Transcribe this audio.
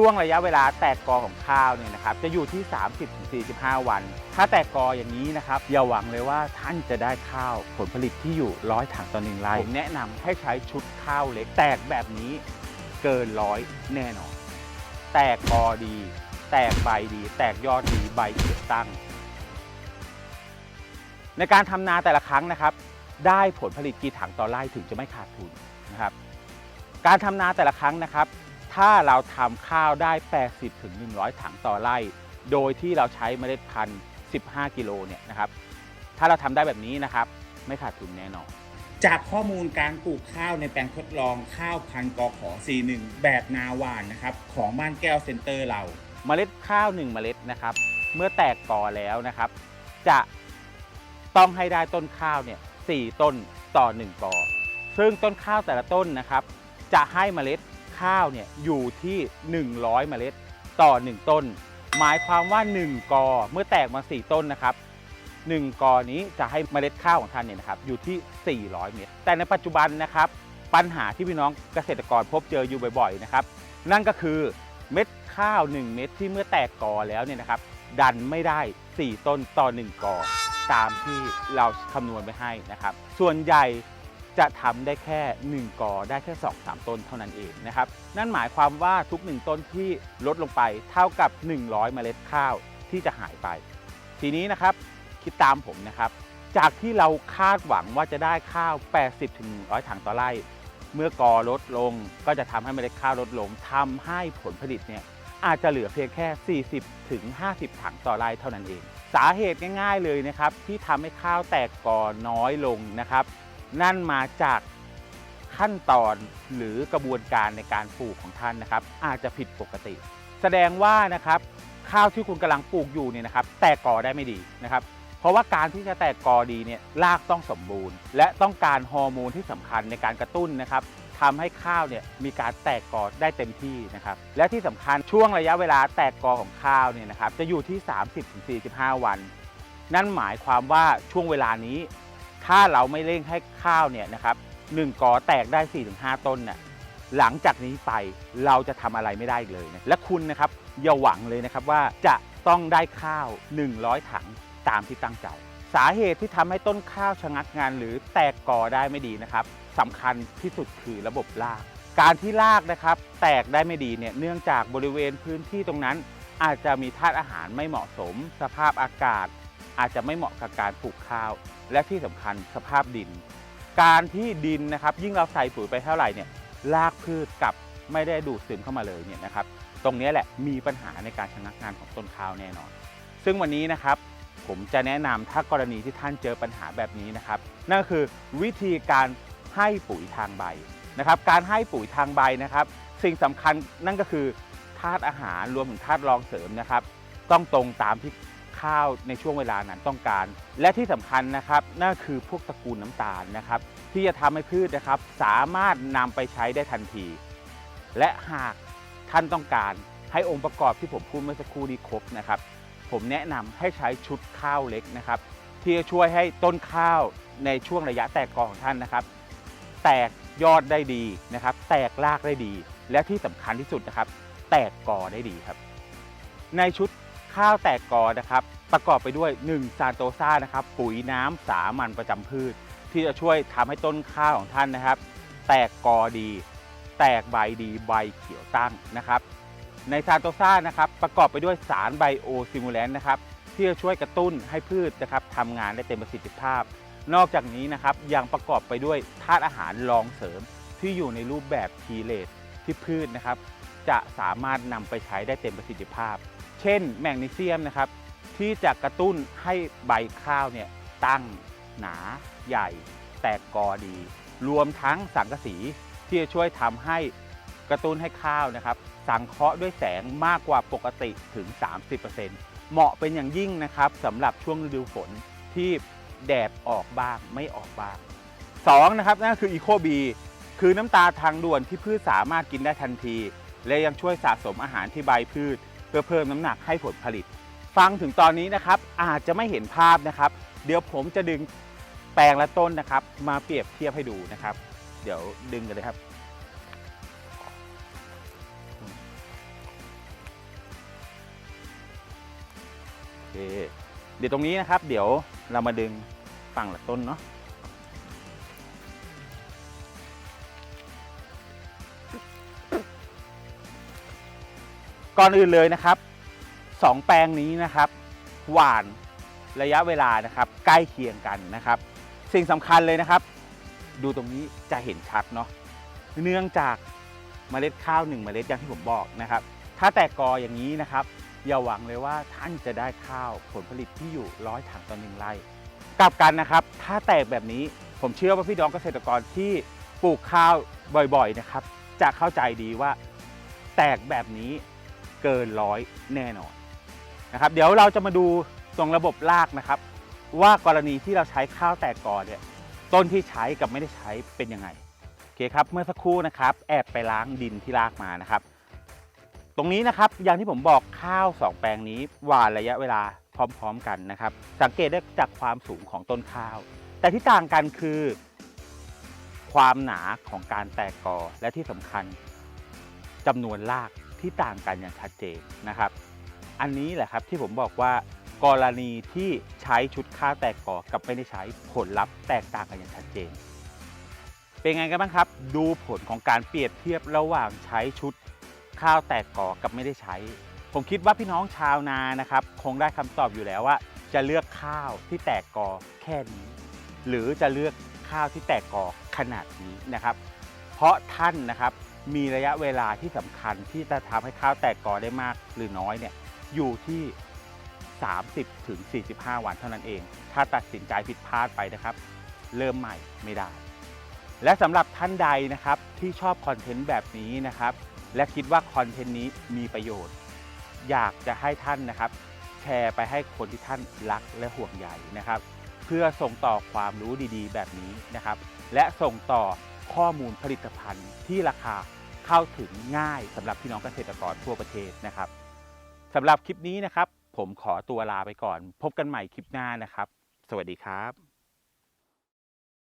ช่วงระยะเวลาแตกกอของข้าวเนี่ยนะครับจะอยู่ที่ 30-45 วัน ถ้าแตกกออย่างนี้นะครับอย่าหวังเลยว่าท่านจะได้ข้าวผลผลิตที่อยู่ร้อยถังต่อหนึ่งไร่ผมแนะนำให้ใช้ชุดข้าวเล็ก แตกแบบนี้เกินร้อยแน่นอน แตกกอดี แตกใบดี แตกยอดดีใบเขียวตั้ง ในการทำนาแต่ละครั้งนะครับ ได้ผลผลิตกี่ถังต่อไร่ถึงจะไม่ขาดทุนนะครับ การทำนาแต่ละครั้งนะครับ ถ้าเราทำข้าวได้ 80ถึง100 ถังต่อไร่ โดยที่เราใช้เมล็ดพันธุ์15 กิโลเนี่ยนะครับ ถ้าเราทำได้แบบนี้นะครับ ไม่ขาดทุนแน่นอน จากข้อมูลการปลูกข้าวในแปลงทดลองข้าวพันธุ์กอขอ41แบบนาหวานนะครับของบ้านแก้วเซ็นเตอร์เราเมล็ดข้าว 1 เมล็ดนะครับ เมื่อแตกกอแล้วนะครับ จะต้องให้ได้ต้นข้าวเนี่ย4ต้นต่อ 1กอซึ่งต้นข้าวแต่ละต้นนะครับ จะให้เมล็ด ข้าวเนี่ยอยู่ที่ 100 เมล็ดต่อ 1 ต้น หมายความว่า 1 กอเมื่อแตกมา 4 ต้นนะครับ 1 กอนี้จะให้เมล็ดข้าวของท่านเนี่ยนะครับอยู่ที่ 400 เม็ดแต่ในปัจจุบันนะครับปัญหาที่พี่น้องเกษตรกรพบเจออยู่บ่อยๆนะครับนั่นก็คือเม็ดข้าว 1 เม็ดที่เมื่อแตกกอแล้วเนี่ยนะครับดันไม่ได้ 4 ต้นต่อ 1 กอ ตามที่เราคำนวณไว้ให้นะครับ ส่วนใหญ่ จะทำได้แค่ 1กอได้แค่ 2-3 ต้นเท่านั้นเองนะครับ นั่นหมายความว่าทุก 1 ต้นที่ลดลงไปเท่ากับ 100 เมล็ดข้าวที่จะหายไป ทีนี้นะครับคิดตามผมนะครับ จากที่เราคาดหวังว่าจะได้ข้าว 80-100 ถังต่อไร่ เมื่อกอลดลงก็จะทำให้เมล็ดข้าวลดลงทำให้ผลผลิตเนี่ยอาจจะเหลือเพียงแค่ 40ถึง50 ถังต่อไร่เท่านั้นเอง สาเหตุง่าย ๆเลยนะครับที่ทำให้ข้าวแตกกอน้อยลงนะครับ นั่นมาจากขั้นตอนหรือกระบวนการในการปลูกของท่านนะครับ อาจจะผิดปกติ แสดงว่านะครับข้าวที่คุณกำลังปลูกอยู่เนี่ยนะครับ แตกกอได้ไม่ดีนะครับ เพราะว่าการที่จะแตกกอดีเนี่ยรากต้องสมบูรณ์ และต้องการฮอร์โมนที่สำคัญในการกระตุ้นนะครับทำให้ข้าวเนี่ยมีการแตกกอได้เต็มที่นะครับ และที่สำคัญช่วงระยะเวลาแตกกอของข้าวเนี่ยนะครับ จะอยู่ที่ 30-45 วัน นั่นหมายความว่าช่วงเวลานี้ ถ้าเราไม่เร่งให้ข้าวเนี่ยนะครับหนึ่งกอแตกได้ 4-5 ต้นน่ะหลังจากนี้ไปเราจะทำอะไรไม่ได้เลยนะและคุณนะครับอย่าหวังเลยนะครับว่าจะต้องได้ข้าว 100 ถังตามที่ตั้งใจ สาเหตุที่ทำให้ต้นข้าวชะงักงาน หรือแตกกอได้ไม่ดีนะครับสำคัญที่สุดคือระบบราก การที่รากนะครับ แตกได้ไม่ดีเนี่ยเนื่องจากบริเวณพื้นที่ตรงนั้น อาจจะมีธาตุอาหารไม่เหมาะสม สภาพอากาศ อาจจะไม่เหมาะกับการปลูกข้าว และที่สำคัญสภาพดิน การที่ดินนะครับ ยิ่งเราใส่ปุ๋ยไปเท่าไหร่เนี่ยรากพืชกลับไม่ได้ดูดซึมเข้ามาเลยเนี่ยนะครับ ตรงนี้แหละมีปัญหาในการชะงักงานของต้นข้าวแน่นอน ซึ่งวันนี้นะครับผมจะแนะนำถ้ากรณีที่ท่านเจอปัญหาแบบนี้นะครับ นั่นก็คือวิธีการให้ปุ๋ยทางใบนะครับ การให้ปุ๋ยทางใบนะครับ สิ่งสำคัญนั่นก็คือธาตุอาหารรวมถึงธาตุรองเสริมนะครับ ต้องตรงตามที่ ข้าวในช่วงเวลานั้นต้องการ และที่สำคัญนะครับนั่นคือพวกตระกูลน้ำตาลนะครับ ที่จะทำให้พืชนะครับ สามารถนำไปใช้ได้ทันที และหากท่านต้องการให้องค์ประกอบที่ผมพูดเมื่อสักครู่นี้ครบนะครับ ผมแนะนำให้ใช้ชุดข้าวเล็กนะครับ ที่จะช่วยให้ต้นข้าวในช่วงระยะแตกกอของท่านนะครับ แตกยอดได้ดีนะครับ แตกรากได้ดี และที่สำคัญที่สุดนะครับ แตกกอได้ดีครับ ในชุด ข้าวแตกกอนะครับ ประกอบไปด้วย 1 ซานโตซ่านะครับ ปุ๋ยน้ำสามัญประจำพืช ที่จะช่วยทำให้ต้นข้าวของท่านนะครับ แตกกอดี แตกใบดีใบเขียวตั้งนะครับ ในซานโตซ่านะครับประกอบไปด้วยสารไบโอซิมูแลนต์นะครับที่จะช่วยกระตุ้นให้พืชนะครับทำงานได้เต็มประสิทธิภาพ นอกจากนี้นะครับยังประกอบไปด้วยธาตุอาหารรองเสริมที่อยู่ในรูปแบบทีเลตที่พืชนะครับ จะสามารถนำไปใช้ได้เต็มประสิทธิภาพ เช่นแมกนีเซียมนะครับที่จะกระตุ้นให้ใบข้าวเนี่ยตั้งหนาใหญ่ แตกกอดี รวมทั้งสังกะสีที่จะช่วยทำให้กระตุ้นให้ข้าวนะครับ สังเคราะห์ด้วยแสงมากกว่าปกติถึง 30%เหมาะเป็นอย่างยิ่งนะครับสำหรับช่วงฤดูฝนที่แดดออกบ้างไม่ออกบ้างสองนะครับนั่นคืออีโคบีคือน้ำตาทางด่วนที่พืชสามารถกินได้ทันที และยังช่วยสะสมอาหารที่ใบพืช เพื่อเพิ่มน้ำหนักให้ผลผลิต ฟังถึงตอนนี้นะครับอาจจะไม่เห็นภาพนะครับ เดี๋ยวผมจะดึงแปลงและต้นนะครับ มาเปรียบเทียบให้ดูนะครับ เดี๋ยวดึงกันเลยครับ เดี๋ยวตรงนี้นะครับ เดี๋ยวเรามาดึงฝั่งละต้นเนาะ ก่อนอื่นเลยนะครับสองแปลงนี้นะครับ หวานระยะเวลานะครับ ใกล้เคียงกันนะครับ สิ่งสำคัญเลยนะครับ ดูตรงนี้จะเห็นชัดเนาะเนื่องจากเมล็ดข้าวหนึ่งเมล็ดอย่างที่ผมบอกนะครับ ถ้าแตกกออย่างนี้นะครับ อย่าหวังเลยว่าท่านจะได้ข้าวผลผลิตที่อยู่ร้อยถังต่อหนึ่งไร่กลับกันนะครับ ถ้าแตกแบบนี้ผมเชื่อว่าพี่น้องเกษตรกรที่ปลูกข้าวบ่อยๆนะครับ จะเข้าใจดีว่าแตกแบบนี้ เกินร้อยแน่นอนนะครับ เดี๋ยวเราจะมาดูตรงระบบรากนะครับ ว่ากรณีที่เราใช้ข้าวแตกกอเนี่ยต้นที่ใช้กับไม่ได้ใช้เป็นยังไงโอเคครับเมื่อสักครู่นะครับ แอบไปล้างดินที่รากมานะครับ ตรงนี้นะครับอย่างที่ผมบอกข้าว 2 แปลงนี้หวานระยะเวลาพร้อม ๆ กันนะครับ สังเกตได้จากความสูงของต้นข้าว แต่ที่ต่างกันคือ ความหนาของการแตกกอและที่สำคัญจำนวนราก ที่ต่างกันอย่างชัดเจนนะครับ อันนี้แหละครับที่ผมบอกว่ากรณีที่ใช้ชุดข้าวแตกกอกับไม่ได้ใช้ผลลัพธ์แตกต่างกันอย่างชัดเจน เป็นไงกันบ้างครับ ดูผลของการเปรียบเทียบระหว่างใช้ชุดข้าวแตกกอกับไม่ได้ใช้ ผมคิดว่าพี่น้องชาวนานะครับ คงได้คำตอบอยู่แล้วว่า จะเลือกข้าวที่แตกกอแค่นี้ หรือจะเลือกข้าวที่แตกกอขนาดนี้นะครับ เพราะท่านนะครับ มีระยะเวลาที่สำคัญที่จะทำให้ข้าวแตกกอได้มากหรือน้อยเนี่ยอยู่ที่ 30ถึง45 วันเท่านั้นเอง ถ้าตัดสินใจผิดพลาดไปนะครับ เริ่มใหม่ไม่ได้ และสำหรับท่านใดนะครับที่ชอบคอนเทนต์แบบนี้นะครับ และคิดว่าคอนเทนต์นี้มีประโยชน์ อยากจะให้ท่านนะครับ แชร์ไปให้คนที่ท่านรักและห่วงใยนะครับ เพื่อส่งต่อความรู้ดีๆ แบบนี้นะครับ และส่งต่อข้อมูลผลิตภัณฑ์ที่ราคา เข้าถึงง่ายสำหรับพี่น้องเกษตรกรทั่วประเทศนะครับสำหรับคลิปนี้นะครับ ผมขอตัวลาไปก่อน พบกันใหม่คลิปหน้านะครับ สวัสดีครับ